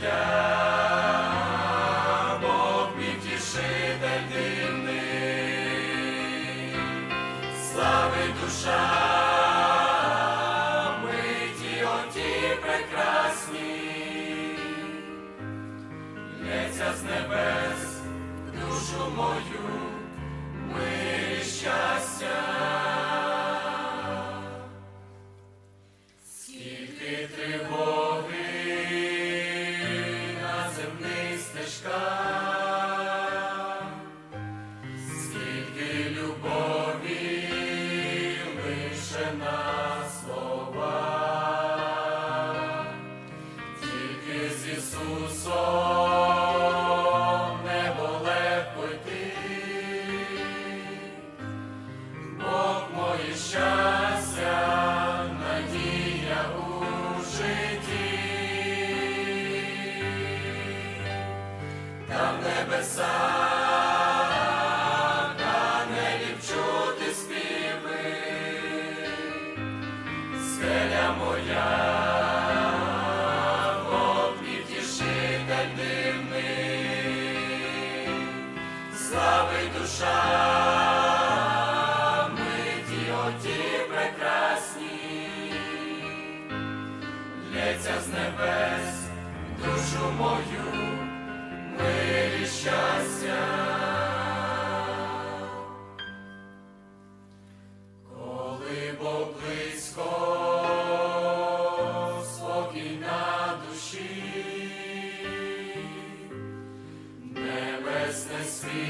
моя, Бог мій втішитель дивний, слави душа, миті оті прекрасні, лється з небес душу мою мир і щастя. Ісусом небо. Бог моє щастя, надія у житті, там небеса, моя, душа, ми ті, оті прекрасні, лється з небес, душу мою, мирі щастя, коли Бог близько спокій душі, небесне світ.